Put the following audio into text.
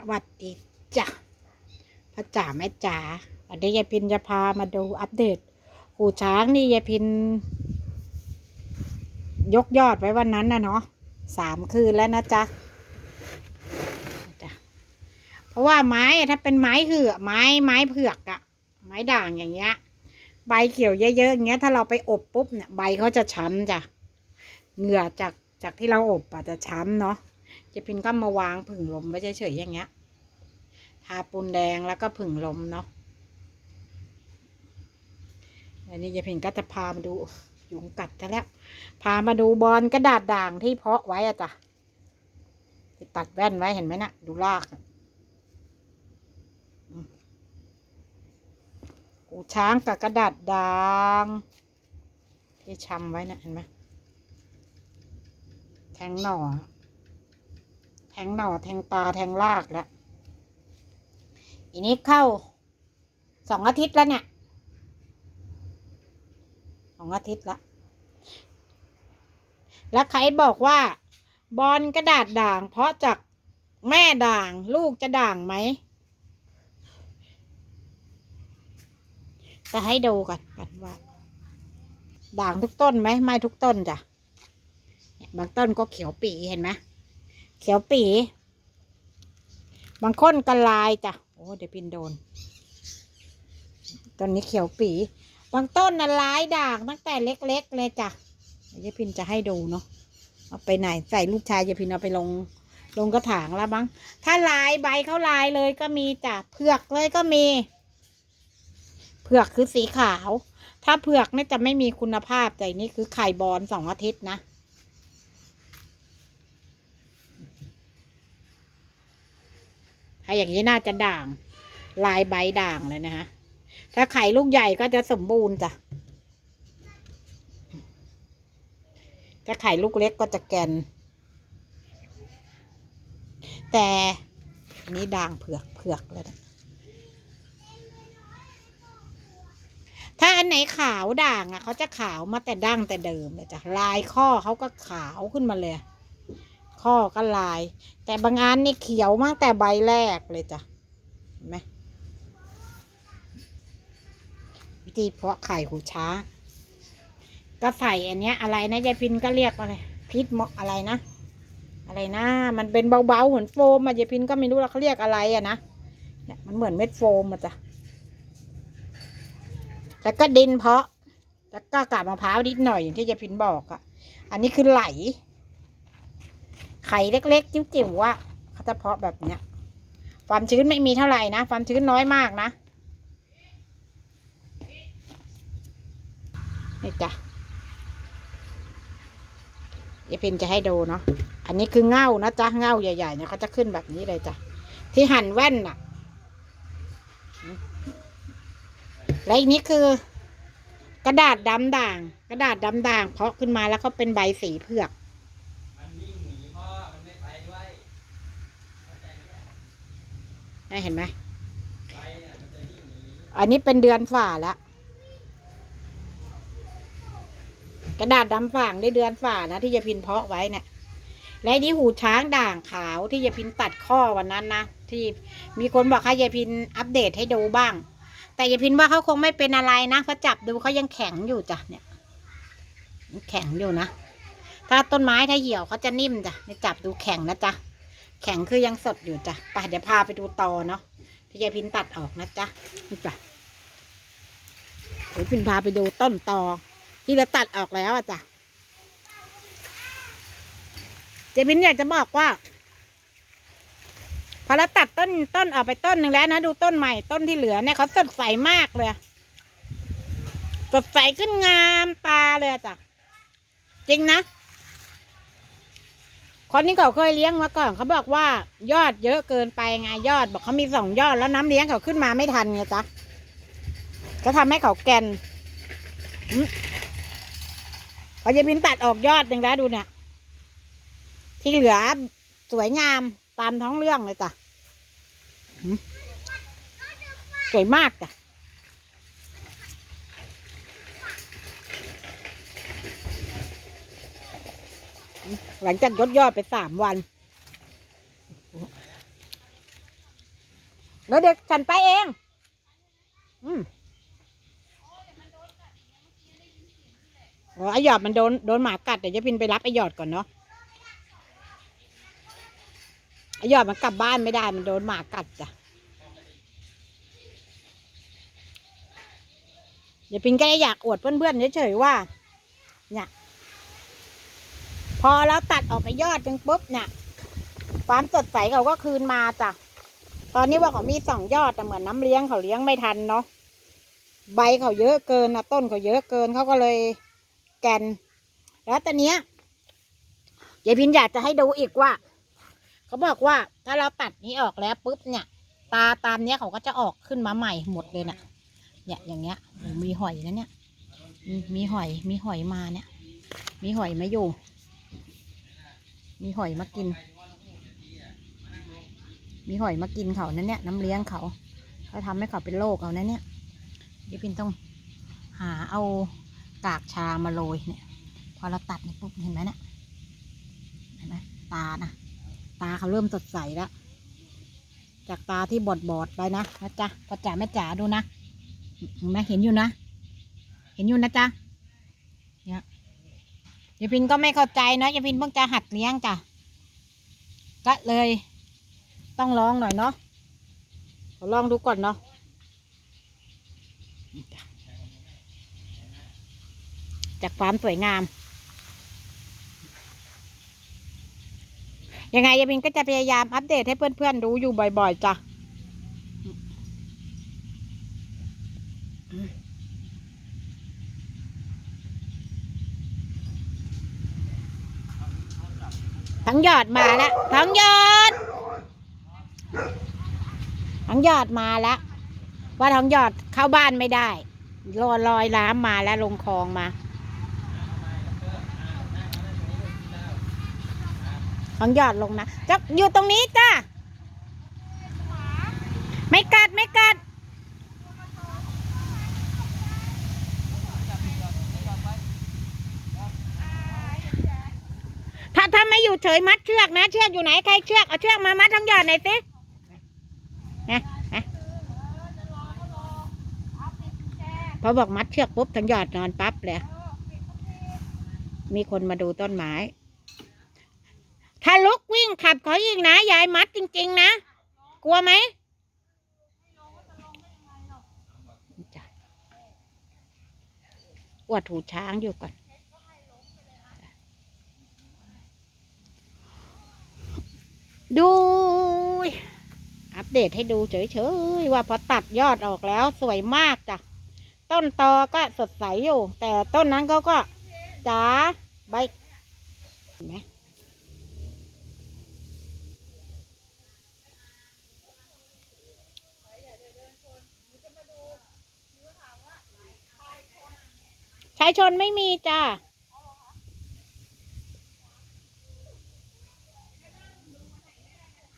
สวัสดีจ้ะพระจ๋าแม่จ๋าวันนี้ยายพินจะพามาดูอัปเดต หูช้างนี่ยายพิน ยกยอดไว้วันนั้นนะเนาะสามคืนแล้วนะจ๊ะเพราะว่าไม้ถ้าเป็นไม้เหือกไม้ไม้เผือกอะไม้ด่างอย่างเงี้ย ใบเขียวเยอะๆอย่างเงี้ย ถ้าเราไปอบปุ๊บเนี่ยใบเขาจะช้ำจ้ะเหงื่อจากจากที่เราอบอาจจะช้ำเนาะ เจพินก็มาวางผึ่งลมไว้เฉยๆอย่างเงี้ย ทาปูนแดงแล้วก็ผึ่งลมเนาะอันนี้เจพินก็จะพามาดูยุงกัดจะแล้ว พามาดูบอลกระดาษด่างที่เพาะไว้อะจ้ะตัดแว่นไว้เห็นไหมนะ่ะ ดูลากกูช้างกับกระดาษด่างที่ชำไว้นะ่ะเห็นไหมแทงหน่อ งหน่อแทงตาแทงรากแล้วอีนี้เข้าสองอาทิตย์แล้วเนี่ยสองอาทิตย์ละ แล้วใครบอกว่า บอลกระดาษด่าง เพราะจากแม่ด่างลูกจะด่างไหมจะให้ดูกันกันว่า ด่างทุกต้นไหมไม่ทุกต้นจ้ะบางต้นก็เขียวปีเห็นไหม เขียวปี บางคนก็ลายจ้ะ โอ้เดี๋ยวพินโดน ต้นนี้เขียวปี บางต้นน่ะลายด่างตั้งแต่เล็ก ๆ เลยจ้ะเดี๋ยวพินจะให้ดูเนาะ เอาไปไหน ใส่ลูกชายจะพินเอาไปลงลงกระถางแล้วบ้าง ถ้าลายใบเขาลายเลยก็มีจ้ะ เผือกเลยก็มี เผือกคือสีขาว ถ้าเผือกนี่จะไม่มีคุณภาพแต่นี่คือไข่บอลสองอาทิตย์นะ ถ้าอย่างนี้น่าจะด่าง ลายใบด่างเลยนะฮะถ้าไข่ลูกใหญ่ก็จะสมบูรณ์จ้ะ ถ้าไข่ลูกเล็กก็จะแกน แต่นนี้ด่างเผือกเผือกเลยนะถ้าอันไหนขาวด่างอะเขาจะขาวมาแต่ดั้งแต่เดิมเลยจ้ะลายข้อเขาก็ขาวขึ้นมาเลย ข้อก็ลาย แต่บางอันนี่เขียวมากแต่ใบแรกเลยจ้ะเห็นไหมวิธีเพาะไข่หูช้า ก็ใส่อันเนี้ย อะไรนะยายพินก็เรียกอะไรพิษเหมาะอะไรนะอะไรนะ มันเป็นเบาๆเหมือนโฟมอะยายพินก็ไม่รู้แล้วเขาเรียกอะไรอะนะเนี่ยมันเหมือนเม็ดโฟมอะจ้ะแล้วก็ดินเพาะ แล้วก็กาบมะพร้าวนิดหน่อยอย่างที่ยายพินบอกอะอันนี้คือไหล ไข่เล็กๆ จิ๋วๆว่าเขาจะเพาะแบบเนี้ย ความชื้นไม่มีเท่าไหร่นะ ความชื้นน้อยมากนะนี่จ้ะยายพินจะให้ดูเนาะ อันนี้คือเง่านะจ๊ะ เง่าใหญ่ๆเนี่ยเขาจะขึ้นแบบนี้เลยจ้ะ ที่หั่นแว่นน่ะ และอีกนี้คือ กระดาษดำด่าง กระดาษดำด่าง เพาะขึ้นมาแล้วเขาเป็นใบสีเผือก มันวิ่งหนีพ่อ มันไม่ไปด้วย ได้เห็นไหม อันนี้เป็นเดือนฝ่าแล้ว กระดาษดำฝ่างได้เดือนฝ่านะที่ยายพินเพาะไว้เนี่ย และนี่หูช้างด่างขาวที่ยายพินตัดข้อวันนั้นนะที่มีคนบอกให้ยายพินอัปเดตให้ดูบ้าง แต่ยายพินว่าเขาคงไม่เป็นอะไรนะเพราะจับดูเขายังแข็งอยู่จ้ะเนี่ยแข็งอยู่นะถ้าต้นไม้ถ้าเหี่ยวเขาจะนิ่มจ้ะเนี่ยจับดูแข็งนะจ๊ะ แข็งคือยังสดอยู่จ้ะไปเดี๋ยวพาไปดูตอเนาะที่ยายพินตัดออกนะจ๊ะนี่จ้ะเดี๋ยวพินพาไปดูต้นตอ ที่เราตัดออกแล้วอะจ้ะเจพินอยากจะบอกว่า พอเราตัดต้นต้นออกไปต้นหนึ่งแล้วนะดูต้นใหม่ต้นที่เหลือเนี่ยเขาสดใสมากเลยสดใสขึ้นงามตาเลยจ้ะจริงนะ คนที่เขาเคยเลี้ยงมาก่อนเขาบอกว่ายอดเยอะเกินไปไงยอดบอกเขามีสองยอดแล้วน้ำเลี้ยงเขาขึ้นมาไม่ทันไงจ๊ะก็ทำให้เขาแกนอืมพอยายพินตัดออกยอดหนึ่งแล้วดูเนี่ย ที่เหลือสวยงามตามท้องเรื่องเลยจ้ะสวยมากจ้ะ หลังจากยดยอดไปสามวัน แล้วเดี๋ยวฉันไปเอง อืมอ๋อไอหยอดมันโดนโดนหมากัดเดี๋ยวจะพินไปรับไอหยอดก่อนเนาะไอหยอดมันกลับบ้านไม่ได้มันโดนหมากัดจ้ะเดี๋ยวพินก็อยากอวดเพื่อนๆเฉยๆว่า เนี่ย พอเราตัดออกไปยอดจึงปุ๊บเนี่ยความสดใสเขาก็คืนมาจ้ะ ตอนนี้ว่าเขามีสองยอดแต่เหมือนน้ำเลี้ยงเขาเลี้ยงไม่ทันเนาะ ใบเขาเยอะเกินนะต้นเขาเยอะเกินเขาก็เลยแกน แล้วตอนเนี้ยยายพินอยากจะให้ดูอีกว่า เขาบอกว่าถ้าเราตัดนี้ออกแล้วปุ๊บเนี่ย ตาตามเนี้ยเขาก็จะออกขึ้นมาใหม่หมดเลยน่ะ เนี่ยอย่างเงี้ยมีหอยนะเนี่ย มีหอยมีหอยมาเนี่ย มีหอยมาอยู่ มีหอยมากิน มีหอยมากินเขานั่นเนี่ยน้ำเลี้ยงเขาเขาทำให้เขาเป็นโรคเอานั่นเนี่ยดิพินต้องหาเอากากชามาโรยเนี่ย พอเราตัดเนี่ยปุ๊บเห็นไหมเนี่ยเห็นไหมตานะตาเขาเริ่มสดใสแล้วจากตาที่บอดบอดๆไปนะนะจ๊ะพ่อจ๋าแม่จ๋าดูนะเห็นไหมเห็นอยู่นะ เห็นอยู่นะจ๊ะ ยายพินก็ไม่เข้าใจเนอะยายพินเพิ่งจะหัดเลี้ยงจ้ะก็เลย ต้องลองหน่อยเนาะขอลองดูก่อนเนาะจากความสวยงาม ยังไงยายบินก็จะพยายามอัปเดตให้เพื่อนๆดูอยู่บ่อย ๆจ้ะ ทั้งยอดมาแล้วทั้งยอด ทั้งยอดมาแล้วว่าทั้งยอดเข้าบ้านไม่ได้ลอยลอยน้ำมาแล้วลงคลองมาทั้งยอดลงนะจะอยู่ตรงนี้จ้าไม่กัดไม่กัด ถ้าไม่อยู่เฉยมัดเชือกนะ เชือกอยู่ไหนใครเชือกเอาเชือกมามัดทั้งยอดหน่อยสินะนะพอบอกมัดเชือกปุ๊บทั้งยอดนอนปั๊บเลยมีคนมาดูต้นไม้ถ้าลุกวิ่งขับเขาอีกนะยายมัดจริง ๆ นะ กลัวไหมอวดหูช้างอยู่ก่อน ดู อัปเดตให้ดูเฉยๆว่าพอตัดยอดออกแล้วสวยมากจ้ะ ต้นตอก็สดใสอยู่ แต่ต้นนั้นเขาก็จ๋าใบเห็นไหมชายชนไม่มีจ้ะ